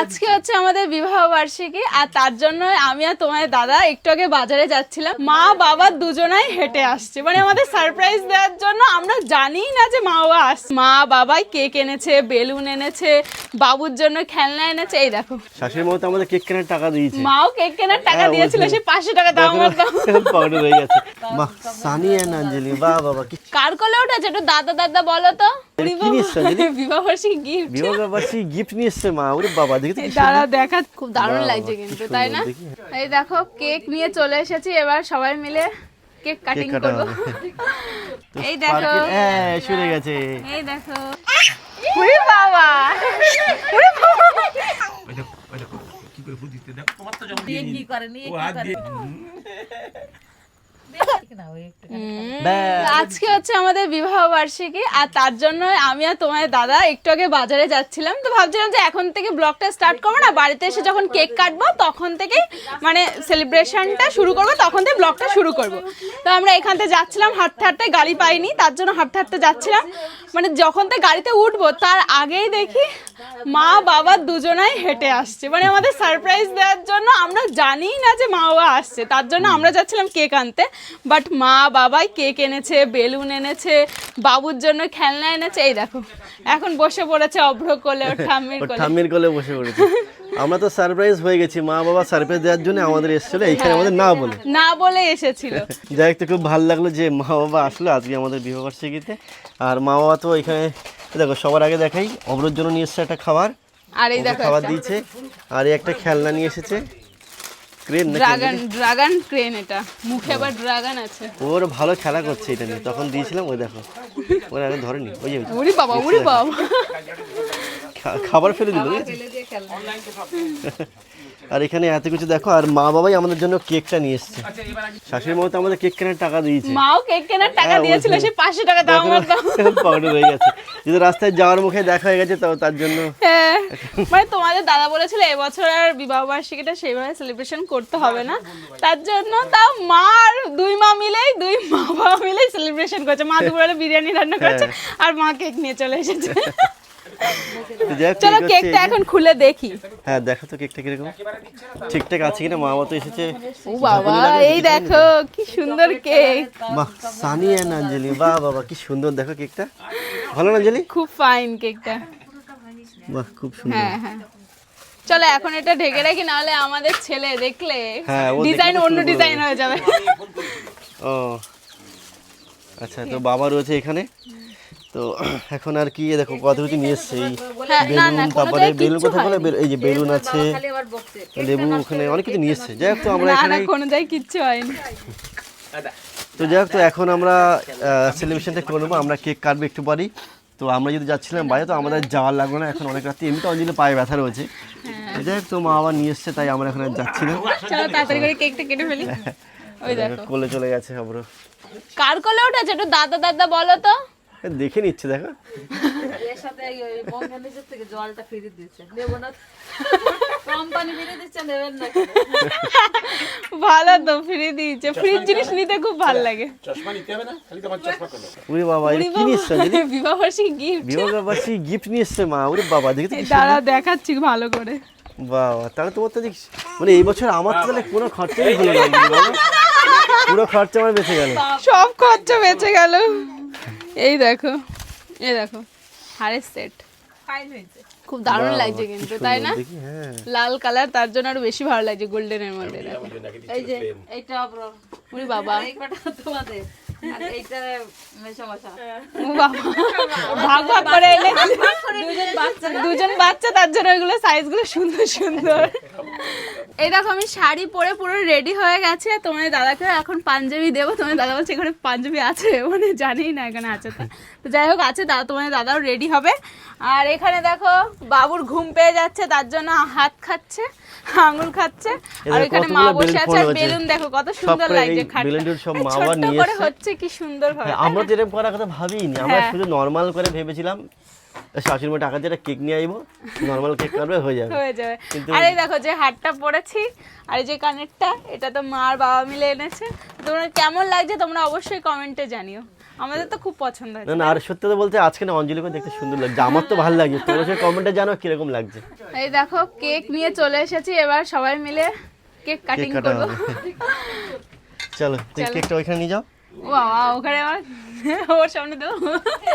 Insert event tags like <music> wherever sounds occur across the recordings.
আজকে হচ্ছে আমাদের বিবাহ বার্ষিকী আর তার জন্য আমি আর তোমার দাদা একটু আগে বাজারে যাচ্ছিলাম। মা বাবা দুজনাই হেঁটে আসছে। মানে আমাদের সারপ্রাইজ দেওয়ার জন্য আমরা জানি না যে মা বাবা আসছে। মা বাবাই কেক এনেছে বেলুন এনেছে বাবুর জন্য খেলনা এনেছে। এই দেখো। শাশুড়ি মতো আমাদের কেক কেনার টাকা দিয়েছে। মাও কেক কেনার টাকা হ্যাঁ, দিয়েছিল সে পাঁচশো টাকা দাও আমার দাও। পাউডার হয়ে গেছে। বাহ সানি অ্যান্ড আঞ্জলি বাহ বাবা কি কার কোলে উঠেছে? একটু দাদা দাদা বলো তো। এটা কি নিয়ে এসছো, অঞ্জলি? বিবাহ বার্ষিকী গিফট বিবাহ গিফট নিয়ে মা ওরে বাবা দেখি দাঁড়া দেখা খুব দারুণ লাগছে কিন্তু তাই না? এই দেখো কেক নিয়ে চলে এসেছি এবার সবাই মিলে কেক কাটিং করব। তো এই দেখো। হ্যাঁ শুরু গেছে। এই দেখো। উরে বাবা! উরে বাবা! কি করেনি ও হাত দিয়ে না ওই একটু ব্যাস। আজকে হচ্ছে আমাদের বিবাহ বার্ষিকী আর তার জন্য আমি আর তোমার দাদা একটু আগে বাজারে যাচ্ছিলাম তো ভাবছিলাম যে এখন থেকে ব্লগটা স্টার্ট করব না বাড়িতে এসে যখন কেক কাটবো তখন থেকে মানে সেলিব্রেশনটা শুরু করব তখন থেকে ব্লগটা শুরু করব। তো আমরা এখান থেকে যাচ্ছিলাম হাঁটতে হাঁটতে গাড়ি পাইনি তার জন্য হাঁটতে হাঁটতে যাচ্ছিলাম। মানে যখন থেকে গাড়িতে উঠবো তার আগেই দেখি মা বাবা দুজনাই হেঁটে আসছে। মানে আমাদের সারপ্রাইজ দেওয়ার জন্য আমরা জানি না যে মা বাবা আসছে তার জন্য আমরা যাচ্ছিলাম কেক আনতে বাট মা বাবাই কেক এনেছে বেলুন এনেছে বাবুর জন্য খেলনা এনেছে। এই দেখো এখন বসে পড়েছে অভ্র কোলে ওর ঠাম্মির কোলে। ঠাম্মির কোলে বসে পড়েছে। আমরা তো সারপ্রাইজ হয়ে গেছি মা বাবা সারপ্রাইজ দেওয়ার জন্য আমাদের এসেছিল এইখানে আমাদের না বলে। না বলে এসেছিল। <laughs> যাই তো খুব ভালো লাগল যে মা বাবা আসলো আজকে আমাদের বিবাহবার্ষিকীতে আর মা বাবা তো এখানে দেখো সবার আগে দেখাই অবরোর জন্য নিয়ে এসছে একটা খাবার। আর এই দেখো খাবার দিয়েছে আর এই একটা খেলনা নিয়ে এসেছে। ক্রেন না ড্রাগন ড্রাগন ক্রেন এটা। মুখে আবার ড্রাগন আছে। ওর ভালো খেলা করছে এটা নিয়ে। তখন দিয়েছিলাম ওই দেখো। ওর আগে ধরেনি ওই যে। উরি বাবা উরি <laughs> বাবা। খাবার ফেলে দিল বুঝেছিস? <laughs> আর এখানে এত কিছু দেখো আর মা বাবাই আমাদের জন্য কেকটা নিয়ে এসছে। শাশুড়ি মতো আমাদের কেক কেনার টাকা দিয়েছে। মাও কেক কেনার টাকা হ্যাঁ, দিয়েছিল। সে পাঁচশো টাকা দাও আমার দাও। পাউডার হয়ে গেছে। যদি রাস্তায় যাওয়ার মুখে দেখা হয়ে গেছে তাও তার জন্য হ্যাঁ মানে তোমাদের দাদা বলেছিল এবছর আর বিবাহ বার্ষিকীটা সেইভাবে সেলিব্রেশন করতে হবে না। তার জন্য তাও মা আর দুই মা মিলেই দুই মা বাবা মিলেই সেলিব্রেশন করছে। মা দুপুরে বিরিয়ানি রান্না করেছে আর মা কেক নিয়ে চলে এসেছে। তো চলো কেকটা এখন খুলে দেখি। হ্যাঁ দেখো তো কেকটা কীরকম। ঠিকঠাক আছে কিনা? মা বাবা তো এসেছে। ও বাবা এই দেখো কি সুন্দর কেক। বাহ সানি আঞ্জলি বাহ বাবা কি সুন্দর দেখো কেকটা। ভালো না আঞ্জলি খুব ফাইন কেকটা। বাহ খুব সুন্দর। হ্যাঁ হ্যাঁ। চলো এখন এটা ঢেকে রাখি নাহলে আমাদের ছেলে দেখলে হ্যাঁ, ডিজাইন অন্য ডিজাইন হয়ে যাবে। ও আচ্ছা তো বাবা রয়েছে এখানে। তো এখন আর কি দেখো কত কিছু নিয়ে এসছে এই হ্যাঁ, বেলুন তারপরে বেলুন কোথায় বলে এই যে বেলুন আছে লেবু ওখানে অনেক কিছু নিয়ে এসছে। যাই হোক তো আমরা এখানে কোনো জায়গায় কিচ্ছু হয়নি। তো যাই হোক তো এখন আমরা সেলিব্রেশনটা করে নেব আমরা কেক কাটবো একটু পরেই। তো আমরা যদি যাচ্ছিলাম বাইরে তো আমাদের যাওয়ার লাগল না এখন অনেক রাত্রি এমনিতে অঞ্জলি পায়ে ব্যথা রয়েছে। যাই হোক তো মা আবার নিয়ে এসছে তাই আমরা এখন আর যাচ্ছি না। তাড়াতাড়ি করে কেকটা কেটে ফেলি। ওই দেখো। কোলে চলে গেছে আবার কার কোলে উঠেছে একটু দাদা দাদা বলো তো। দেখে নিচ্ছে দেখো। এর সাথে এই ওই বঙ্গবন্ধুর থেকে জলটা ফিরে দিচ্ছে। নেব না। কোম্পানি ফিরে দিচ্ছে নেবেন না ভালো তো ফ্রি দিয়েছে। ফ্রিজ জিনিস নিতে খুব ভালো লাগে। চশমা নিতে হবে না? খালি তোমার চশমা করো ওরে বাবা কি নিয়ে বিবাহ বার্ষিকী গিফট বিবাহবাসী গিফট নিয়ে এসছে মা ওরে বাবা দেখে দাঁড়া দেখাচ্ছি ভালো করে। বাবা তাহলে তোমার তো দেখিস মানে এই বছর আমার তো তাহলে কোনো খরচাই হলো না বাবা। পুরো খরচা আমার বেঁচে গেল। সব খরচা বেঁচে গেল। এই দেখো এই দেখো হারের সেট খুব দারুণ লাগছে কিন্তু তাই না? হ্যাঁ। লাল কালার তার জন্য আরও বেশি ভালো লাগছে গোল্ডেনের মধ্যে এই যে এইটা উরি বাবা। তোমাদের। আর এইটা মেশামশা ও বাবা। ভাগ ভাগ করে এনেছে। দুজন বাচ্চা দুজন বাচ্চা তার জন্য ওইগুলো সাইজগুলো সুন্দর সুন্দর। এই দেখো আমি শাড়ি পরে পুরো রেডি হয়ে গেছে তোমার দাদাকে এখন পাঞ্জাবি দেবো। তোমার দাদা বলছে এখানে পাঞ্জাবি আছে? <laughs> মানে জানি না এখানে আছে তো। তো যাই হোক আছে দাদা তোমার দাদাও রেডি হবে। আর এখানে দেখো বাবুর ঘুম পেয়ে যাচ্ছে তার জন্য হাত খাচ্ছে আঙুল খাচ্ছে। আর এখানে মা বসে আছে আর বেলুন দেখো কত সুন্দর লাগছে খাটটা বেলুন-টেলুন সব এই মা আবার ছোট্ট নিয়ে করে হচ্ছে কি সুন্দর ভাবে হ্যাঁ, আমরা তো এরকম করার কথা ভাবিনি আমরা হ্যাঁ। শুধু নর্মাল করে ভেবেছিলাম শাশুড়ি টাকা দিয়ে কেক নিয়ে আইবো নর্মাল কেক কাটবে হয়ে যাবে। হয়ে যাবে। কিন্তু- আর এই দেখো যে হারটা পরেছি আর এই যে কানেরটা এটা তো মা আর বাবা মিলে এনেছে। তোমরা কেমন লাগছে তোমরা অবশ্যই কমেন্টে জানিও। আমাদের তো খুব পছন্দ হয়েছে না আর সত্যি তো বলতে আজকে না অঞ্জলিকে দেখতে সুন্দর লাগছে আমার তো ভালো লাগছে। তোমরা সে কমেন্টে জানো কীরকম লাগছে। এই দেখো কেক নিয়ে চলে এসেছি এবার সবাই মিলে কেক কাটিং কাটা করব। চলো কেকটা ওইখানে নিয়ে যাও। বাবা ওখানে আমার <laughs> ওর সামনে তো।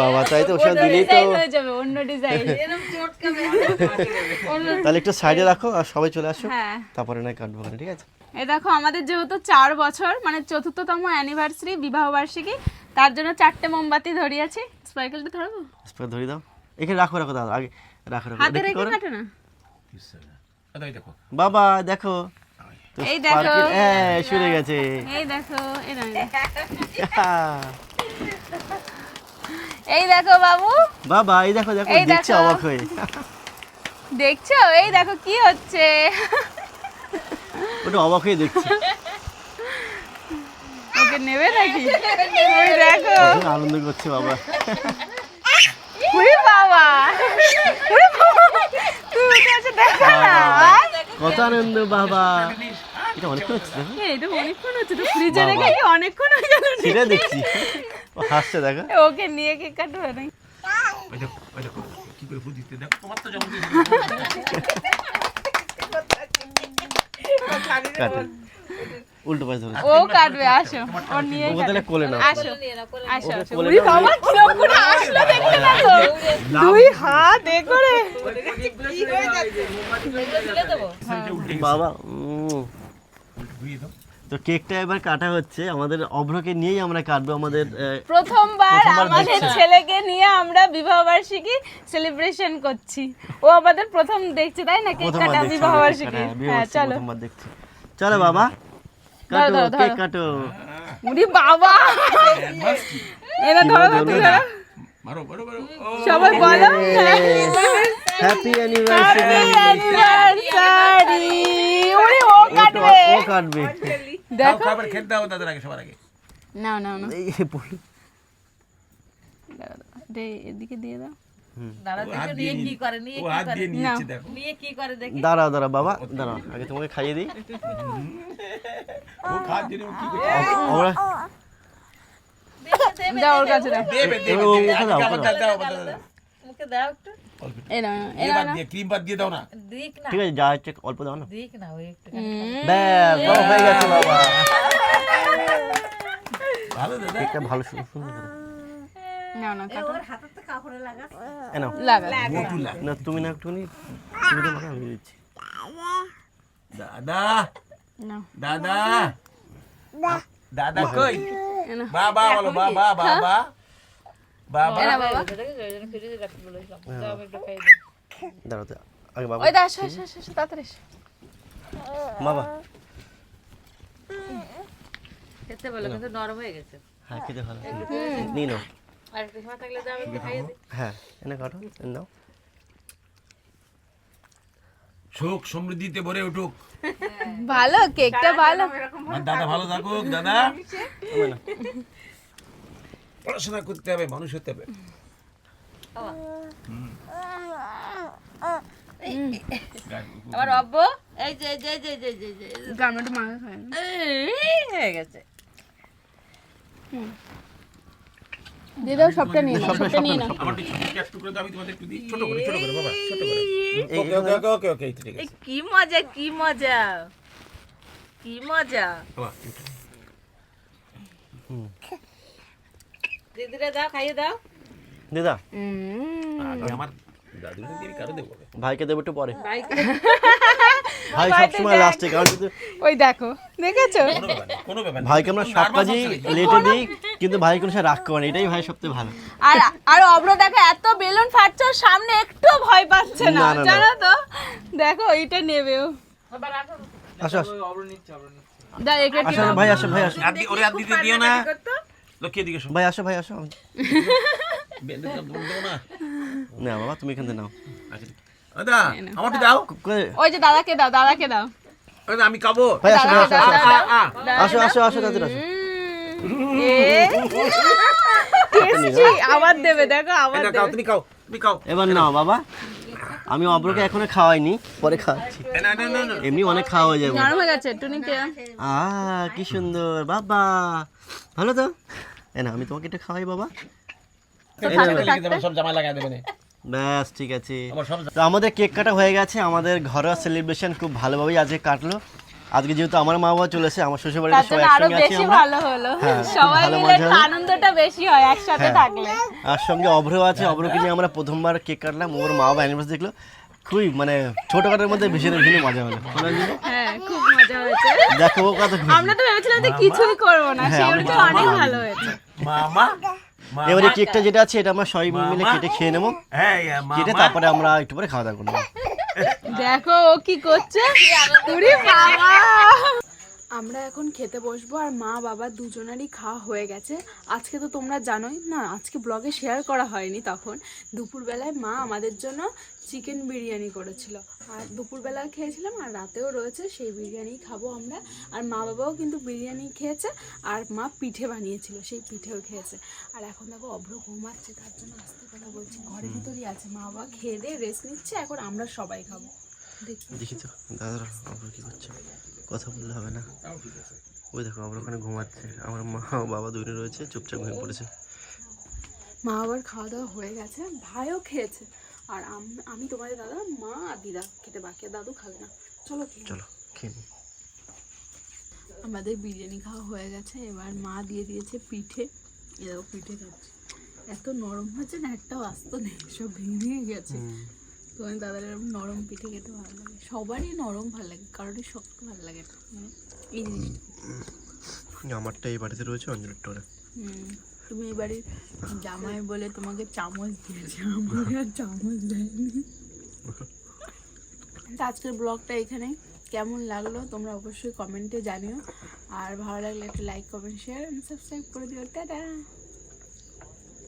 বাবা তাই তো ওসব দিলেই তো ডিজাইন হয়ে যাবে অন্য ডিজাইন <laughs> <laughs> তাহলে একটু সাইডে রাখো আর সবাই চলে আসো। হ্যাঁ। তারপরে না কাটবো ঠিক আছে? এই দেখো আমাদের যেহেতু চার বছর মানে চতুর্থতম অ্যানিভার্সারি বিবাহ বার্ষিকী তার জন্য চারটে মোমবাতি ধরিয়েছি। স্পাইকেলটা ধরবো? স্প্রে ধরে দাও। এখানে রাখো রাখো দাদা আগে রাখো রাখো। হাতে রেখে কাটো না? দাদা এই দেখো। বাবা দেখো। এই দেখো। হ্যাঁ শুনে গেছে। এই দেখো এই দেখো। এই দেখো বাবু। বাবা এই দেখো দেখো এই দেখছে অবাক হয়ে। দেখছ? এই দেখো কি হচ্ছে? ওটা অবাক হয়ে দেখছে। ওকে নেবে নাকি? ওই দেখো। আনন্দ করছে বাবা। উরি বাবা। উরি তুই উঠে আছে দেখো না? কত আনন্দ বাবা। এটা অনেকক্ষণ হচ্ছে দেখো। এটা অনেকক্ষণ হচ্ছে তো ফ্রিজে বাবা। রেখে অনেকক্ষণ হয়ে গেল সেটা দেখছি। ও হাসছে দেখো। ওকে নিয়ে কেক কাটবে নাকি? ওই দেখো ওই দেখো কি করে ফুল দিতে দেখো তোমার তো কাটে। উল্টো পাশে ধরে। ও কাটবে আসো। ও নিয়ে ওকে তাহলে কোলে নাও। আসো না আসো নাও, বাবা কীরকম করে আসলো দেখতে না তো? দুই হাত এ করে। দিলে দেবো বাবা উম। ধুয়ে দাও তো কেকটা এবার কাটা হচ্ছে। আমাদের অভ্রকে নিয়েই আমরা কাটবো আমাদের প্রথমবার আমাদের ছেলেকে নিয়ে আমরা বিবাহ বার্ষিকী সেলিব্রেশন করছি। ও আমাদের প্রথম দেখছে তাই না? কেক কাটা দেখছি বিবাহ বার্ষিকী হ্যাঁ চলো। প্রথমবার দেখছি। চলো বাবা ধরো, কাটো কেক কাটো। উরি বাবা। এরা ধরো তো ধরো। মারো মারো মারো। ও সবাই বলো। হ্যাপি অ্যানিভার্সারি অ্যানিভার্সারি ও কাটবে। ও কাটবে। দেখো। খাবার খেতে দাও দাদার আগে সবার আগে। না না না এই পড়ল। দে এদিকে দিয়ে দাও। দাঁড়াও দাঁড়াও বাবা দাঁড়াও আগে তোমাকে খাইয়ে দিই। ও খাত দিয়ে ও কি করছে? আমরা দাও ওর কাছে মুখে দাও, একটু। এই এই বাদ দিয়ে ক্রিম বাদ দিয়ে দাও না। দিক না। ঠিক আছে যা হচ্ছে অল্প দাও না। দিক না ওই একটু। ব্যাস বাবা হয়ে গেছে বাবা। ভালো দাদা ভালো সুন্দর না লাগা। লাগ। না তুমি না একটুখানি তুমি তো মাখা আমি দিচ্ছি। দাদা। দাদা। দাদা কই। বাবা বলো বাবা বাবা। বাবা। এ নাও বাবা। ফ্রিজে রাখতে বলেছিলাম দাও আমি একটু খাই দাঁড়াও আগে বাবা। ওই দা আসো আসো আসো, আসো তাড়াতাড়ি বাবা। খেতে বলো কিন্তু নরম হয়ে গেছে। হ্যাঁ খেতে ভালো নিয়ে নাও। আর একটু সময় থাকলে দাও একটু খাইয়ে দিই। হ্যাঁ এনে কাটো এনে সুখ সমৃদ্ধিতে ভরে উঠুক। ভালো কেকটা ভালো। দাদা ভালো থাকুক দাদা। পড়াশোনা করতে হবে মানুষ হতে হবে। আমার অব্ব? এই যে যে যে যে যে, যে। গামলাটা মাখা খায় হয়ে গেছে। দিয়ে দাও সবটা নিয়ে সবটা নিয়ে নাও। আমার একটু একটু করে দাও আমি তোমাদের একটু দিই ছোট করে ছোট করে বাবা ছোট করে। ওকে ওকে ওকে ওকে ওকে ঠিক আছে। কি মজা কি মজা। কি মজা। বাবা দিদিরে দাও খাইয়ে দাও। দিদা। আগে আমার কারও দেবো? ভাইকে দেবো একটু পরে। ভাই ভাই সবসময় লাস্টে কারণ ওই দেখো দেখেছ। ভাইকে আমরা সব কাজই লেটে দিই কিন্তু ভাই কোনো সময় রাগ করে এটাই ভাই সবথেকে ভালো। আর আর অব্র দেখো এত বেলুন ফাটছে সামনে একটু ভয় পাচ্ছে না। জানো তো? দেখো এইটা নেবেও। আসো। আসো দা একে ভাই আসো ভাই আসো। ওরে দিতে দিও না। লক্ষ্মী দিকে শোন। ভাই আসো ভাই আসো। না <laughs> না বাবা তুমি এখান থেকে নাও। আচ্ছা। দাদা আমারটা দাও। ওই যে দাদাকে দাও দাদাকে দাও। আমি খাব। ভাই আসো ভাই আসো আসো, দাদা। আসো আসো আসো আসো। আবার দেবে দেখো আবার তুমি খাও তুমি খাও। এবার নাও বাবা। আমি অব্রকে এখনও খাওয়াইনি পরে খাওয়াচ্ছি। এমনি অনেক খাওয়া হয়ে যাবে। নরম হয়ে গেছে টুনিকে আ কি সুন্দর বাবা। ভালো তো? এ না আমি তোমাকে এটা খাওয়াই বাবা। তো থাকতে থাকতে। সব জামা লাগাই দেবেন ব্যাস ঠিক আছে। আমার তো আমাদের কেক কাটা হয়ে গেছে আমাদের ঘরোয়া সেলিব্রেশন খুব ভালোভাবেই আজকে কাটলো। আজকে যেহেতু আমার মা বাবা চলেছে আমার শ্বশুর বাড়িতে সবাই একসঙ্গে আছি বেশি আমরা। ভালো হলো। হ্যাঁ, খুব <laughs> সবাই ভালো মিলে মজা হলো। আনন্দটা বেশি হয় একসাথে হ্যাঁ। থাকলে। আর সঙ্গে অভ্র আছে অভ্রকে নিয়ে আমরা প্রথমবার কেক কাটলাম ওর মা বাবা অ্যানিভার্সারি দেখল। খুবই মানে ছোটখাটোর মধ্যে ভীষণ ভীষণ মজা হলো। হ্যাঁ খুব দেখো ও কত খুশি। আমরা তো ভেবেছিলাম যে কিছুই করব না হ্যাঁ, সেগুলো আমরা অনেক ভালো হয়েছে। মামা এবারে কেকটা যেটা আছে এটা আমরা সবাই মিলে কেটে খেয়ে নেব। হ্যাঁ কেটে তারপরে আমরা একটু পরে খাওয়া দাওয়া করব। দেখো ও কি করছে। বাবা। আমরা এখন খেতে বসবো আর মা বাবা দুজনেরই খাওয়া হয়ে গেছে। আজকে তো তোমরা জানোই না আজকে ব্লগে শেয়ার করা হয়নি তখন। দুপুরবেলায় মা আমাদের জন্য চিকেন বিরিয়ানি করেছিল। আর দুপুরবেলা খেয়েছিলাম আর রাতেও রয়েছে সেই বিরিয়ানি খাব আমরা। আর মা বাবাও কিন্তু বিরিয়ানি খেয়েছে আর মা পিঠে বানিয়েছিল সেই পিঠেও খেয়েছে। আর এখন দেখো অভ্র ঘুমাচ্ছে তার জন্য আস্তে কথা বলছি। ঘরের ভিতরেই আছে মা বাবা খেয়ে দিয়ে রেস্ট নিচ্ছে এখন আমরা সবাই খাব। দেখি। তো দাদারা অভ্র কি করছে? কথা বললে হবে না। ওই দেখো অভ্র ওখানে ঘুমাচ্ছে। আমার মা ও বাবা দুজনে রয়েছে চুপচাপ ঘুমিয়ে পড়েছে। মা আবার খাওয়া দাওয়া হয়ে গেছে ভাইও খেয়েছে। আর আমি তোমাদের দাদা মা আর দিদা খেতে বাকি আর দাদু খাবে না। চলো চলো খেয়ে আমাদের বিরিয়ানি খাওয়া হয়ে গেছে এবার মা দিয়ে দিয়েছে পিঠে। এরকম পিঠে খাচ্ছে। এত নরম হয়েছে না একটাও আস্ত নেই সব ভেঙে ভেঙে গেছে তোমার দাদার এরকম নরম পিঠে খেতে ভালো লাগে। সবারই নরম ভালো লাগে কারোরই শক্ত ভালো লাগে না। এই জিনিসটা। আমারটা এই বাড়িতে রয়েছে অঞ্জলির টোরে হুম, তুমি এবারে জামাই বলে তোমাকে চামচ দিয়েছে, আমাকে আর চামচ দেয়নি। আজকের ব্লগটা এখানে। কেমন লাগল তোমরা অবশ্যই কমেন্টে জানিও। আর ভালো লাগলে একটা লাইক কমেন্ট শেয়ার সাবস্ক্রাইব করে দিও। টাটা!